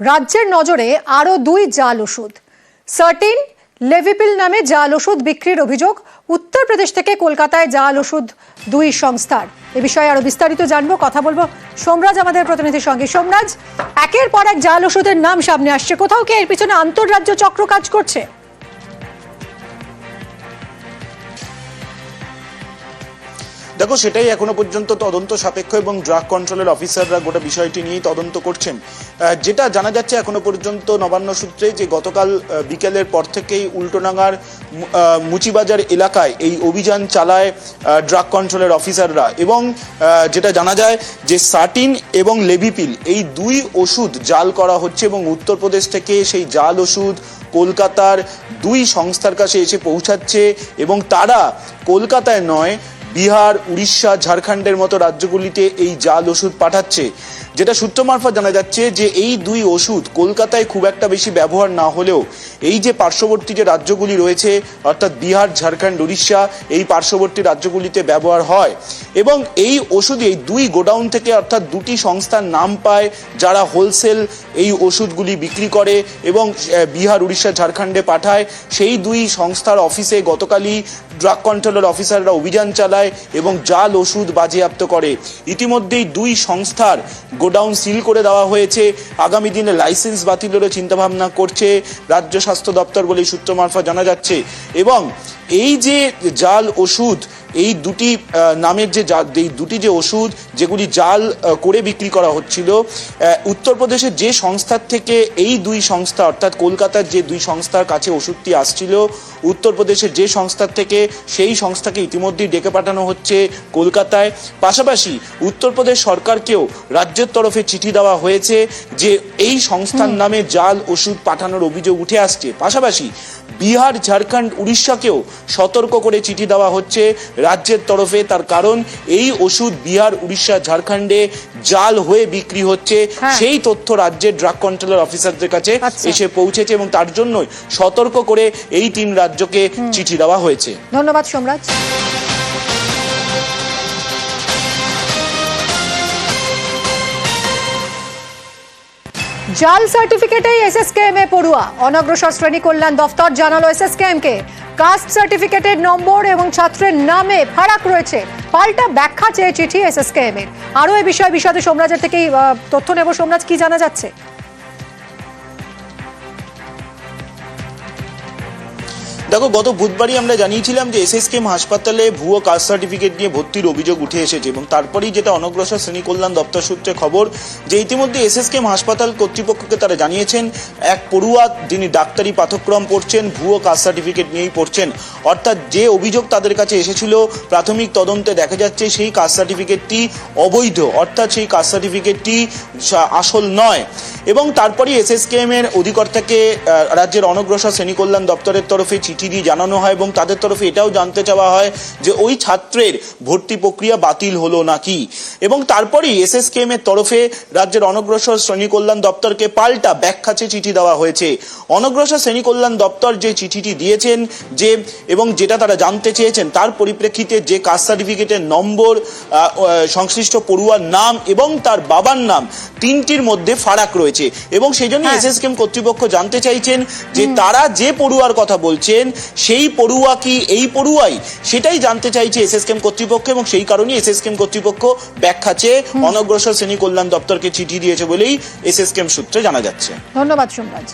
রাজ্যের নজরে আরও দুই জাল ওষুধ। সার্টিন লেভিপিল নামে জাল ওষুধ বিক্রির অভিযোগ উত্তরপ্রদেশ থেকে কলকাতায় জাল ওষুধ দুই সংস্থার। এ বিষয়ে আরও বিস্তারিত জানব, কথা বলব সোমরাজ আমাদের প্রতিনিধির সঙ্গে। সোমরাজ, একের পর এক জাল ওষুধের নাম সামনে আসছে। কোথাও কি এর পিছনে আন্তঃরাজ্য চক্র কাজ করছে? দেখো, সেটাই এখনও পর্যন্ত তদন্ত সাপেক্ষ এবং ড্রাগ কন্ট্রোলের অফিসাররা গোটা বিষয়টি নিয়েই তদন্ত করছেন। যেটা জানা যাচ্ছে এখনও পর্যন্ত নবান্ন সূত্রে যে গতকাল বিকেলের পর থেকেই উল্টোনাঙার মুচিবাজার এলাকায় এই অভিযান চালায় ড্রাগ কন্ট্রোলের অফিসাররা এবং যেটা জানা যায় যে সার্টিন এবং লেভিপিল এই দুই ওষুধ জাল করা হচ্ছে এবং উত্তরপ্রদেশ থেকে সেই জাল ওষুধ কলকাতার দুই সংস্থার কাছে এসে পৌঁছাচ্ছে এবং তারা কলকাতায় নয় বিহার, উড়িষ্যা, ঝাড়খণ্ডের মতো রাজ্যগুলিতে এই জাল ওষুধ পাঠাচ্ছে, যেটা সূত্র মারফত জানা যাচ্ছে যে এই দুই ওষুধ কলকাতায় খুব একটা বেশি ব্যবহার না হলেও এই যে পার্শ্ববর্তী যে রাজ্যগুলি রয়েছে, অর্থাৎ বিহার, ঝাড়খণ্ড, উড়িষ্যা, এই পার্শ্ববর্তী রাজ্যগুলিতে ব্যবহার হয়। এবং এই ওষুধ এই দুই গোডাউন থেকে অর্থাৎ দুটি সংস্থার নাম পায় যারা হোলসেল এই ওষুধগুলি বিক্রি করে এবং বিহার, উড়িষ্যা, ঝাড়খণ্ডে পাঠায়। সেই দুই সংস্থার অফিসে গতকালই ড্রাগ কন্ট্রোলের অফিসাররা অভিযান চালায় এবং জাল ওষুধ বাজেয়াপ্ত করে। ইতিমধ্যেই দুই সংস্থার গোডাউন সিল করে দেওয়া হয়েছে। আগামী দিনে লাইসেন্স বাতিলেরও চিন্তাভাবনা করছে রাজ্য স্বাস্থ্য দপ্তর বলে সূত্র মারফত জানা যাচ্ছে। এবং এই যে জাল ওষুধ এই দুটি নামের যে এই দুটি যে ওষুধ যেগুলি জাল করে বিক্রি করা হচ্ছিল উত্তরপ্রদেশের যে সংস্থার থেকে এই দুই সংস্থা অর্থাৎ কলকাতার যে দুই সংস্থার কাছে ওষুধটি আসছিল উত্তরপ্রদেশের যে সংস্থার থেকে সেই সংস্থাকে ইতিমধ্যেই ডেকে পাঠানো হচ্ছে কলকাতায়। পাশাপাশি উত্তরপ্রদেশ সরকারকেও রাজ্যের তরফে চিঠি দেওয়া হয়েছে যে এই সংস্থার নামে জাল ওষুধ পাঠানোর অভিযোগ উঠে আসছে। পাশাপাশি বিহার ঝাড়খণ্ড উড়িষ্যাকেও সতর্ক করে চিঠি দেওয়া হচ্ছে। রাজ্যের তরফে তার কারণ এই ওষুধ বিহার উড়িষ্যা ঝাড়খণ্ডে জাল হয়ে বিক্রি হচ্ছে হ্যাঁ। সেই তথ্য রাজ্যের ড্রাগ কন্ট্রোলার অফিসারদের কাছে আচ্ছা। এসে পৌঁছেছে এবং তার জন্যই সতর্ক করে এই তিন রাজ্যকে চিঠি দেওয়া হয়েছে ধন্যবাদ সোমরাজ জাল সার্টিফিকেটেই এসএসকেএম এ পড়ুয়া। অনগ্রসর শ্রেণি কল্যাণ দফতর জানালো এসএসকেএম কে কাস্ট সার্টিফিকেটের নম্বর এবং ছাত্রের নামে ফারাক রয়েছে। পাল্টা ব্যাখ্যা চেয়ে চিঠি এসএসকেএম এর আরও এ বিষয়ে বিষয়ে সোমরাজের থেকেই তথ্য নেব। সোমরাজ, কি জানা যাচ্ছে? দেখো, গত বুধবারই আমরা জানিয়েছিলাম যে এসএসকেএম হাসপাতালে ভুয়ো কাস্ট সার্টিফিকেট নিয়ে ভর্তির অভিযোগ উঠে এসেছে এবং তারপরেই যেটা অনগ্রসর শ্রেণি কল্যাণ দপ্তর সূত্রে খবর যে ইতিমধ্যে এসএসকেএম হাসপাতাল কর্তৃপক্ষকে তারা জানিয়েছেন, এক পড়ুয়া যিনি ডাক্তারি পাঠ্যক্রম পড়ছেন, ভুয়ো কাস্ট সার্টিফিকেট নিয়েই পড়ছেন। অর্থাৎ যে অভিযোগ তাদের কাছে এসেছিল, প্রাথমিক তদন্তে দেখা যাচ্ছে সেই কাস্ট সার্টিফিকেটটি অবৈধ। অর্থাৎ সেই কাস্ট সার্টিফিকেটটি আসল নয়। এবং তারপরে এসএসকেএম এর অধিকর্তাকে রাজ্যের অনগ্রসর শ্রেণি কল্যাণ দপ্তরের তরফে চিঠি দিয়ে জানানো হয় এবং তাদের তরফে এটাও জানতে চাওয়া হয় যে ওই ছাত্রের ভর্তি প্রক্রিয়া বাতিল হলো নাকি। এবং তারপরেই এসএসকেএম এর তরফে রাজ্যের অনগ্রসর শ্রেণি কল্যাণ দপ্তরকে পাল্টা ব্যাখ্যাচে চিঠি দেওয়া হয়েছে। অনগ্রসর শ্রেণি কল্যাণ দপ্তর যে চিঠিটি দিয়েছেন যে এবং যেটা তারা জানতে চেয়েছেন তার পরিপ্রেক্ষিতে যে কাস্ট সার্টিফিকেটের নম্বর সংশ্লিষ্ট পড়ুয়ার নাম এবং তার বাবার নাম তিনটির মধ্যে ফারাক রয়েছে। এবং সেই জন্য হ্যাঁ। এসএসকেএম কর্তৃপক্ষ জানতে চাইছেন যে তারা যে পড়ুয়ার কথা বলছেন সেই পড়ুয়া কি এই পড়ুয়াই? সেটাই জানতে চাইছে এস এস কেম কর্তৃপক্ষ এবং সেই কারণেই কেম কর্তৃপক্ষ ব্যাখ্যা চেয়ে অনগ্রসর শ্রেণি কল্যাণ দপ্তরকে চিঠি দিয়েছে বলেই এস এস কেম সূত্রে জানা যাচ্ছে। ধন্যবাদ সোমরাজ।